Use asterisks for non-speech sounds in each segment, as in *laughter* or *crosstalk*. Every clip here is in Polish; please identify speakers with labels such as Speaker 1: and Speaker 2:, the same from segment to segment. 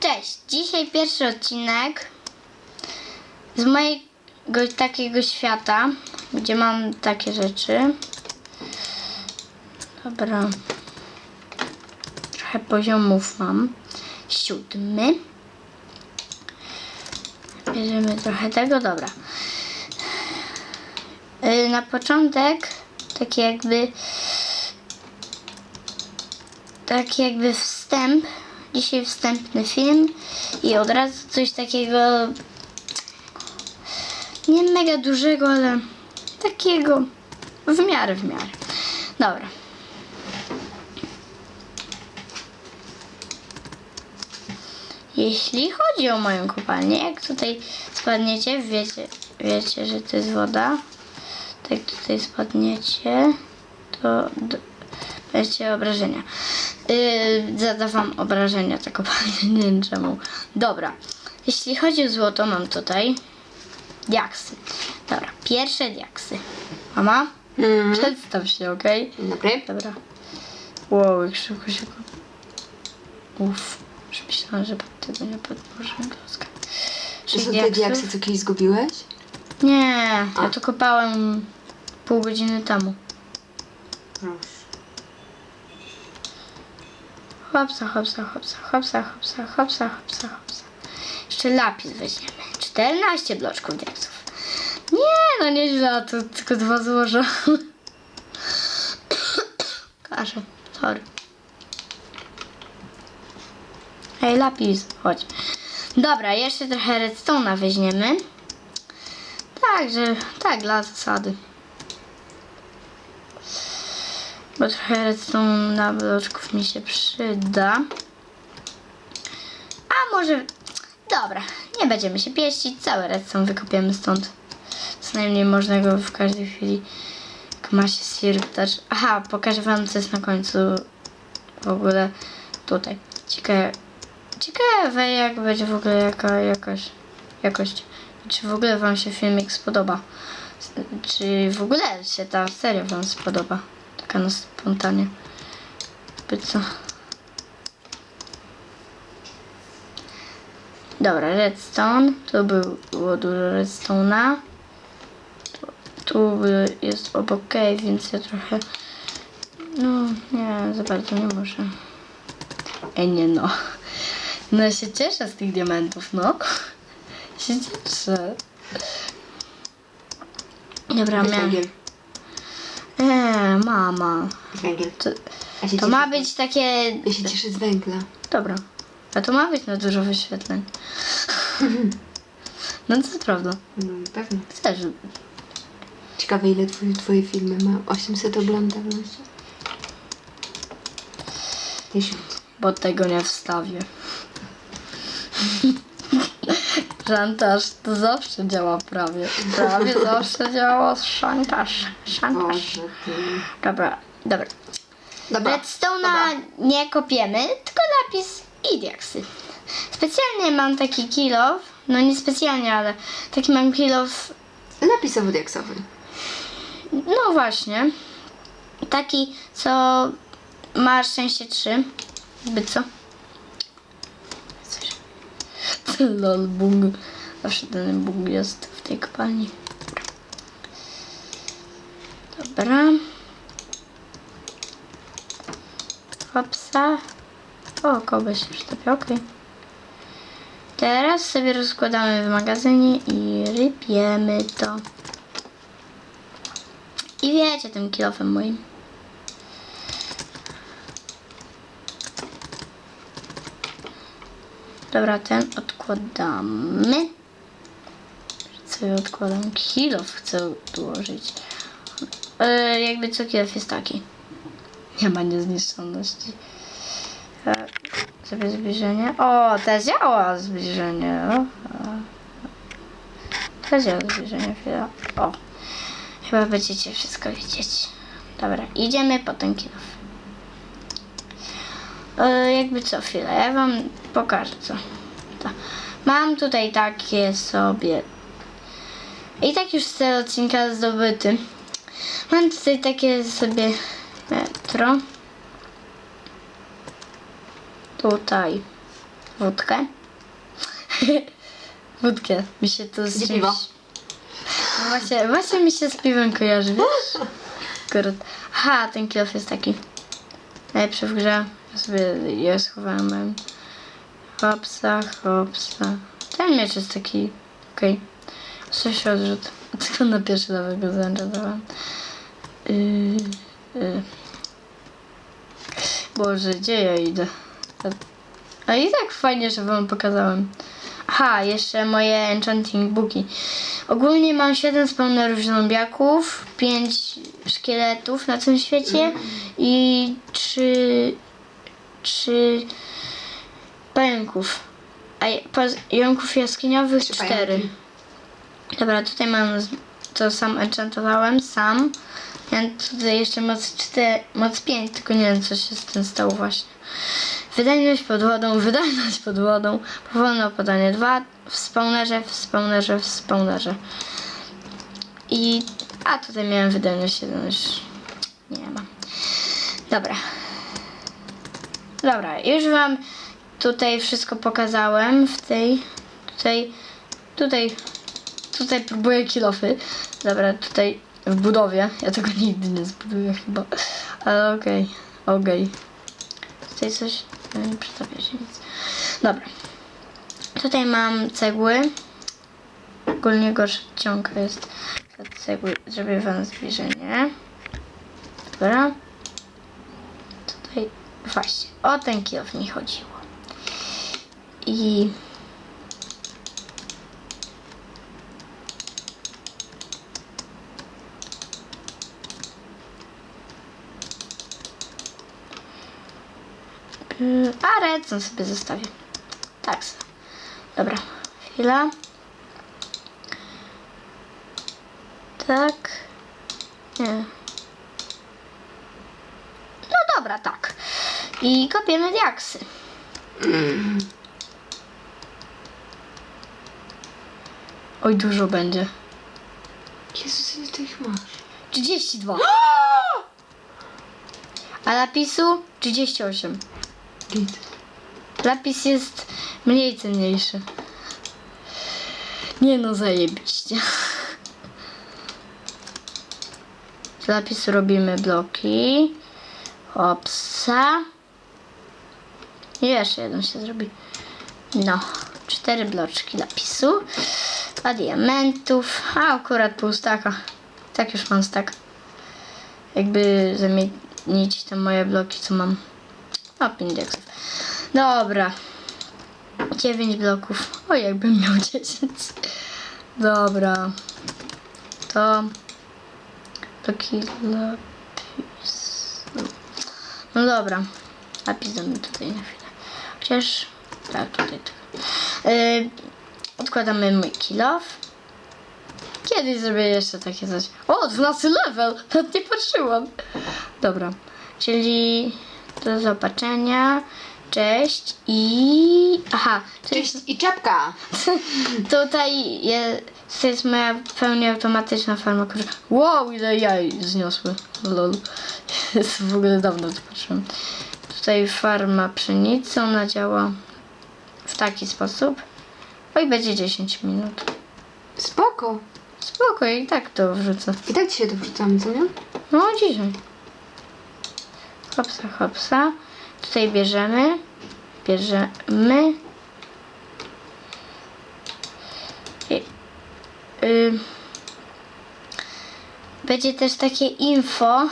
Speaker 1: Cześć! Dzisiaj pierwszy odcinek z mojego takiego świata, gdzie mam takie rzeczy. Dobra. Trochę poziomów mam. Siódmy. Bierzemy trochę tego, dobra. Yy, Na początek taki jakby taki jakby wstęp. Dzisiaj wstępny film i od razu coś takiego nie mega dużego, ale takiego w miarę, w miarę. Dobra. Jeśli chodzi o moją kopalnię, jak tutaj spadniecie, wiecie, wiecie, że to jest woda. Tak tutaj spadniecie, to d- będziecie obrażenia. Yy, zada wam obrażenia ta *laughs* kopalnia, nie wiem czemu. Dobra, jeśli chodzi o złoto, mam tutaj diaksy. Dobra, pierwsze diaksy. Mama,
Speaker 2: Mhm.
Speaker 1: przedstaw się, okej?
Speaker 2: Dobry.
Speaker 1: Dobra. Wow, jak szybko się... Uff, już myślałam, że pod tego nie podłożę klocka.
Speaker 2: To
Speaker 1: Sześć
Speaker 2: są te diaksy, co kiedyś zgubiłeś?
Speaker 1: Nie, ja
Speaker 2: A.
Speaker 1: to kopałem pół godziny temu.
Speaker 2: Proszę.
Speaker 1: Hopsa, hopsa, hopsa, hopsa, hopsa, hopsa, hopsa, hopsa. Jeszcze lapis weźmiemy. 14 bloczków diaksów. Nie, no nieźle, to tylko dwa złoża. Kaszę, sorry. Ej, lapis, chodź. Dobra, jeszcze trochę redstone'a weźmiemy. Tak, że, tak, dla zasady. Bo trochę redstone na bloczków mi się przyda. A może... Dobra, nie będziemy się pieścić. Cały redstone wykopiemy stąd. Co najmniej można go w każdej chwili... Ma się stwierdzać. Aha, pokażę wam co jest na końcu. W ogóle tutaj. Ciekawe, ciekawe jak będzie w ogóle jaka jakość. jakość. Czy w ogóle wam się filmik spodoba. Czy w ogóle się ta seria wam spodoba. Taka na spontanie. By co? Dobra, redstone. Tu było dużo redstone'a. Tu, jest obok cave, więc ja trochę... No, nie, za bardzo nie muszę. Ej, nie no. No ja się cieszę z tych diamentów, no. Się cieszę. Dobra, miałem... Eee, mama.
Speaker 2: Węgiel.
Speaker 1: To,
Speaker 2: Ja się
Speaker 1: to
Speaker 2: cieszę-
Speaker 1: ma być takie...
Speaker 2: Ja się cieszę z węgla.
Speaker 1: Dobra. A to ma być na dużo wyświetleń. No to jest prawda.
Speaker 2: No pewnie.
Speaker 1: Też.
Speaker 2: Ciekawe ile twój, twoje filmy ma 800 oglądalności? 1000.
Speaker 1: Bo tego nie wstawię. *laughs* Szantaż to zawsze działa prawie. Prawie *laughs* zawsze działa szantaż. Szantaż.
Speaker 2: Boże ty.
Speaker 1: Dobra, dobra.
Speaker 2: Dobra.
Speaker 1: Redstone'a nie kopiemy, tylko lapis i diaksy. Specjalnie mam taki kilof, no nie specjalnie, ale taki mam kilof,
Speaker 2: Lapisowo-diaksowy.
Speaker 1: no właśnie, taki co ma szczęście 3, jakby co. Coś. *laughs* Lol, bug. Zawsze ten bug jest w tej kopalni. Dobra. Hopsa. O, kogoś się przytopia, okej. Teraz sobie rozkładamy w magazynie i rypiemy to. I wiecie tym kilofem moim. Dobra, ten odkładamy. Sobie odkładam kilof, chcę dołożyć. E, jakby co kilof jest taki. Nie ma niezniszczalności. E, zbliżenie. O, to działa zbliżenie. O, o. To działa zbliżenie. Chwila. O. Chyba będziecie wszystko widzieć. Dobra, idziemy po ten kilof. E, jakby co chwilę, ja wam pokażę co. To. Mam tutaj takie sobie. I tak już cel odcinka zdobyty. Mam tutaj takie sobie metro. Tutaj Wódkę. *laughs* Wódkę. Mi się to z czymś... No właśnie, właśnie mi się z piwem kojarzy, wiesz? *laughs* Akurat. Aha, ten kilof jest taki. Najlepszy w grze. Sobie je schowałem. Hopsa, hopsa. Ten miecz jest taki... Okej. Okay. Coś odrzut. *laughs* Tylko na pierwszy level go zaanczadowałem. Yy, yy. Boże, gdzie ja idę? A i tak fajnie, że wam pokazałem. Aha, jeszcze moje enchanting booki. Ogólnie mam 7 spawnerów zombiaków, 5 szkieletów na tym świecie i 3 3 pająków. A je- poz- jąków jaskiniowych
Speaker 2: Trzy
Speaker 1: 4.
Speaker 2: pająki.
Speaker 1: Dobra, tutaj mam to sam enchantowałem, sam. Ja tutaj jeszcze moc 4, moc 5, tylko nie wiem co się z tym stało właśnie. Wydajność pod wodą, *laughs* wydajność pod wodą, powolne opadanie 2, w spawnerze, w spawnerze, w spawnerze. I, a tutaj miałem wydajność 1, już nie mam. Dobra. Dobra, już wam tutaj wszystko pokazałem w tej, tutaj, tutaj Tutaj próbuję kilofy. Dobra, tutaj w budowie. Ja tego nigdy nie zbuduję chyba. Ale okej, okej. Tutaj coś... No nie przedstawia się nic. Dobra. Tutaj mam cegły. Ogólnie gorsza jest. Cegły zrobię wam zbliżenie. Dobra. Właśnie. O ten kilof mi chodziło. I... A redstone sobie zostawię. Tak. Dobra. Chwila. Tak. Nie. No dobra, tak. I kopiemy diaksy. Oj, dużo będzie.
Speaker 2: Jezus, ile ty ich masz?
Speaker 1: 32. *gasps* A lapisu 38.
Speaker 2: Git.
Speaker 1: Lapis jest mniej cenniejszy. Nie no, zajebiście. *laughs* Z lapisu robimy bloki. Hopsa. Jeszcze jeden się zrobi. No, cztery bloczki lapisu. Dwa diamentów. A akurat pół staka. Tak już mam stak. Jakby zamienić te moje bloki, co mam. O, 5 diaksów. Dobra. 9 bloków. O, jakbym miał *laughs* 10. Dobra. To bloki lapis. No dobra. Lapis damy tutaj na chwilę. Chociaż tak, tutaj tak. Yy, odkładamy mój kilof. Kiedyś zrobię jeszcze takie coś. O, 12 level! *laughs* Nawet nie patrzyłam. Dobra. Czyli do zobaczenia. Cześć i... Aha, to jest,
Speaker 2: Cześć i czapka! *laughs*
Speaker 1: tutaj, je, to jest moja w pełni automatyczna farma kurczaka. Wow, ile jaj zniosły. Lol. *laughs* w ogóle dawno to patrzyłem. Tutaj farma pszenicy, ona działa w taki sposób. Oj, będzie 10 minut.
Speaker 2: Spoko.
Speaker 1: Spoko, i tak to wrzucę.
Speaker 2: I tak dzisiaj to wrzucamy, co nie?
Speaker 1: No, dzisiaj. Hopsa, hopsa. Tutaj bierzemy. Bierzemy. I, y, będzie też takie info,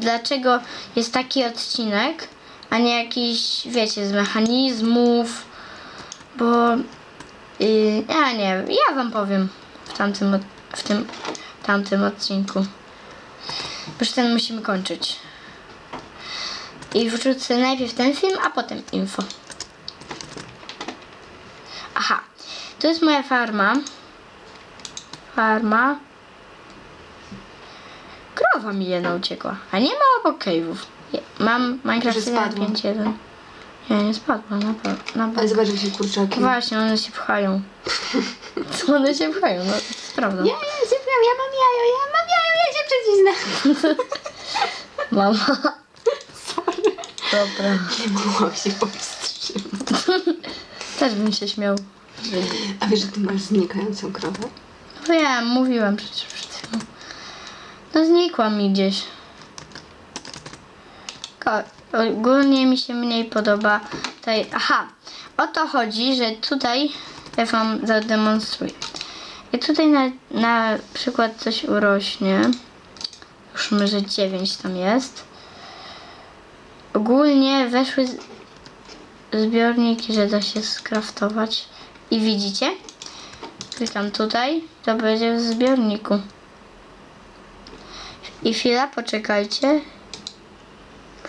Speaker 1: dlaczego jest taki odcinek, a nie jakiś, wiecie, z mechanizmów, bo y, ja nie ja wam powiem w tamtym, w tym tamtym odcinku. Już ten musimy kończyć. I wrzucę najpierw ten film, a potem info. Aha, to jest moja farma. Farma. Krowa mi jedna uciekła, a nie ma obok cave'ów. Je- Mam Minecraft
Speaker 2: spadła.
Speaker 1: 1.5.1. Nie, nie spadła, na pewno. Na
Speaker 2: Ale
Speaker 1: pewno.
Speaker 2: zobacz, jak się kurczaki.
Speaker 1: Właśnie, one się pchają. Co *laughs* one się pchają? No, to jest prawda.
Speaker 2: Ja, ja się pcham, ja mam jajo, ja mam jajo, ja się przecisnę. *laughs*
Speaker 1: Mama. Dobra.
Speaker 2: Nie mogłam się powstrzymać. *laughs*
Speaker 1: też bym się śmiał.
Speaker 2: A wiesz, że ty masz znikającą krowę?
Speaker 1: Wiem, mówiłam przecież. Znikła mi gdzieś. Ogólnie mi się mniej podoba tutaj. Aha, o to chodzi, że tutaj ja wam zademonstruję. I tutaj na, na przykład coś urośnie. Już może 9 tam jest. Ogólnie weszły zbiorniki, że da się skraftować. I widzicie? Klikam tutaj, to będzie w zbiorniku. I chwila, poczekajcie.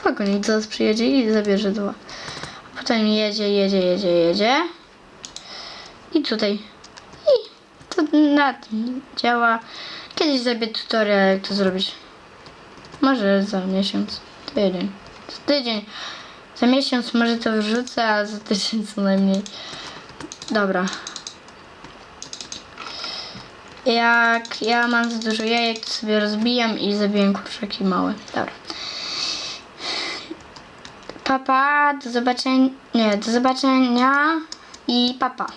Speaker 1: Wagonik zaraz przyjedzie i zabierze dwa. Potem jedzie, jedzie, jedzie, jedzie. I tutaj. I to na tym działa. Kiedyś zrobię tutorial, jak to zrobić. Może za miesiąc, tydzień. Za tydzień. Za miesiąc może to wrzucę, a za tydzień co najmniej. Dobra. Jak ja mam za dużo jajek, to sobie rozbijam i zabiję kurczaki małe. Dobra. Papa, do zobaczenia. Nie, do zobaczenia i papa.